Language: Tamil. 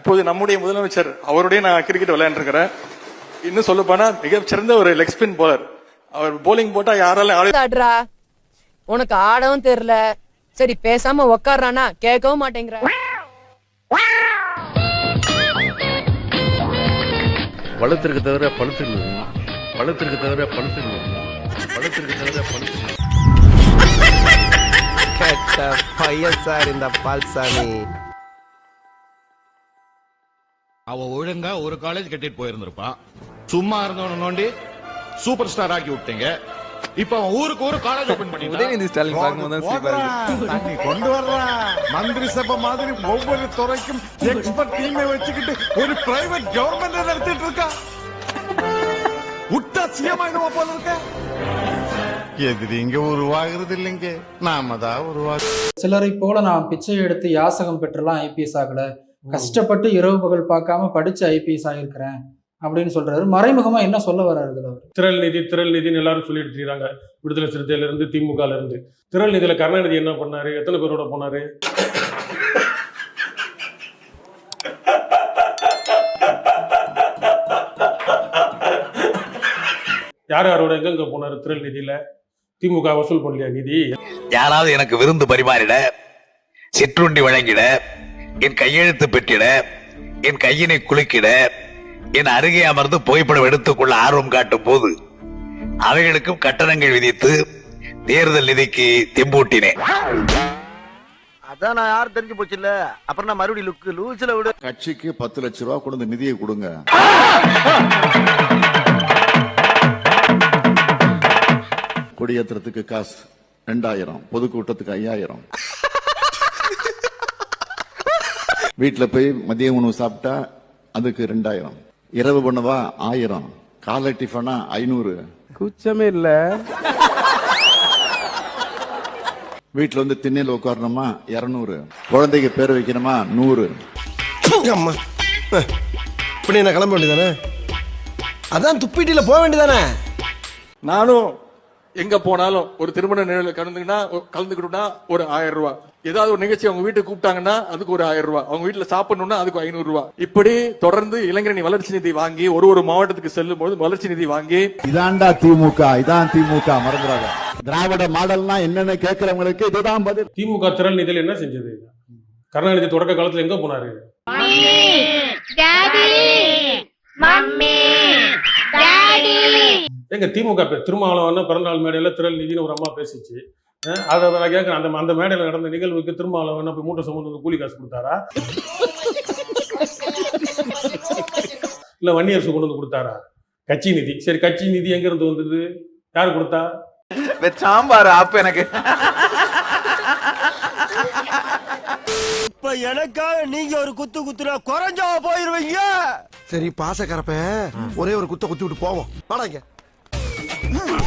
இப்போது நம்முடைய முதலமைச்சர் அவருடைய நான் கிரிக்கெட் விளையாண்டுருக்கிறேன். இன்னும் சொல்ல போனா மிகச்சிறந்த ஒரு லெக் ஸ்பின் போலர் அவர் போலிங் போட்டா யாராலும் ஆடுறா உனக்கு ஆடவும் தெரியல. சரி பேசாம உக்காடுறானா கேட்கவும் மாட்டேங்கிற. பழுத்திருக்கு தவிர பழுத்துக்கு பழுத்திருக்கு தவிர பழுத்துக்கு பழுத்திருக்கு தவிர பழுத்துக்கு கெட்ட பையன் சார் இந்த பால்சாமி. அவ ஒழுங்கா ஒரு காலேஜ் கட்டிட்டு போயிருந்திருப்பான் சும்மா இருந்தவன நோண்டி சூப்பர் ஸ்டார் ஆக்கி விட்டீங்க. இப்ப அவன் ஊருக்கு ஒரு காலேஜ் ஓபன் பண்ணி உதயநிதி ஸ்டாலின் பார்க்கும்போது. தண்ணி கொண்டு வர்றான் மந்திரி சபை மாதிரி ஒவ்வொரு துறைக்கும் எக்ஸ்பர்ட் டீமை வச்சுக்கிட்டு ஒரு பிரைவேட் கவர்மெண்ட் நடத்திட்டு இருக்கா? விட்டா சிஎம் போல இருக்க. எதிரி இங்க உருவாகிறது இல்லைங்க. நாம தான் உருவாகு சிலரை போல நான் பிச்சை எடுத்து யாசகம் பெற்றுலாம் ஐபிஎஸ் ஆகல. கஷ்டப்பட்டு இரவு பகல் பார்க்காம படிச்சு ஐபிஎஸ் ஆகியிருக்கிறேன் அப்படின்னு சொல்றாரு. மறைமுகமா என்ன சொல்ல வர்றாரு அவர்? திரள் நிதி திரள் நிதின்னு எல்லாரும் சொல்லிட்டு இருக்காங்க விடுதலை சிறுத்தையில இருந்து திமுகல இருந்து திரள் நிதியில கருணாநிதி என்ன பண்ணாரு? எத்தனை பேரோட போனாரு? யார் யாரோட எங்கெங்க போனாரு திரள் நிதியில? திமுக வசூல் பண்ணலையா நிதி? யாராவது எனக்கு விருந்து பரிமாறிட சிற்றுண்டி வழங்கிட என் கையெழுத்து பெற்றிட என் கையினை குலுக்கிட என் அருகே அமர்ந்து புகைப்படம் எடுத்துக்கொள்ள ஆர்வம் காட்டும் போது அவைகளுக்கும் கட்டணங்கள் விதித்து தேர்தல் நிதிக்கு தெம்பூட்டினேன். அதான் நான் யாரும் தெரிஞ்சு போச்சு இல்ல? அப்புறம் நான் மறுபடியும் லுக்கு லூசில விடு. கட்சிக்கு பத்து லட்ச ரூபா கொண்டு வந்து நிதியை கொடுங்க. கொடியேற்றத்துக்கு காசு ரெண்டாயிரம் பொதுக்கூட்டத்துக்கு ஐயாயிரம். வீட்டுல போய் மதிய உணவு சாப்பிட்டா அதுக்கு ரெண்டாயிரம். இரவு பண்ணவா ஆயிரம். காலை டிஃபனா ஐநூறு. குச்சமே இல்ல. வீட்டுல வந்து திண்ணையில உட்காரணுமா? இருநூறு. குழந்தைக்கு பேர் வைக்கணுமா? நூறு. அம்மா. இப்படி என்ன கிளம்ப வேண்டியதானே? அதான் துப்பிட்டில போக வேண்டியதானே? நானும் எங்க போனாலும் ஒரு திருமண நிகழ்வு கலந்துக்கினா கலந்துக்கிட்டோம்னா ஒரு ஆயிரம் ரூபாய். ஏதாவது ஒரு நிகழ்ச்சி அவங்க வீட்டுக்கு கூப்பிட்டாங்கன்னா அதுக்கு ஒரு ஆயிரம் ரூபாய். அவங்க வீட்டுல சாப்பிடணும்னா அதுக்கு ஐநூறு ரூபாய். இப்படி தொடர்ந்து இளைஞரணி வளர்ச்சி நிதி வாங்கி ஒரு ஒரு மாவட்டத்துக்கு செல்லும் போது வளர்ச்சி நிதி வாங்கி இதான்டா திமுக இதான் திமுக மறந்துடாத. திராவிட மாடல்னா என்னன்னு கேட்கிறவங்களுக்கு இதுதான் பதில். திமுக திரள் நிதியில என்ன செஞ்சது? கருணாநிதி தொடக்க காலத்துல எங்க போனாரு? எங்க திமுக திருமாவளவன் பிறந்தநாள் மேடையில திரள் நிதினு ஒரு அம்மா பேசிச்சு. அதை நான் கேட்கறேன். அந்த அந்த மேடையில நடந்த நிகழ்வுக்கு திருமாவளவன் போய் மூட்டை சுமந்து வந்து கூலி காசு கொடுத்தாரா? இல்ல வன்னியரசு கொண்டு வந்து கொடுத்தாரா? கட்சி நிதி. சரி கட்சி நிதி எங்க இருந்து வந்தது? யார் கொடுத்தா? சாம்பார் அப்ப எனக்கு. இப்ப எனக்காக நீங்க ஒரு குத்து குத்துனா குறைஞ்சா போயிருவீங்க? சரி பாசக்கரப்ப. ஒரே ஒரு குத்த குத்தி விட்டு போவோம். வாடாங்க Huh?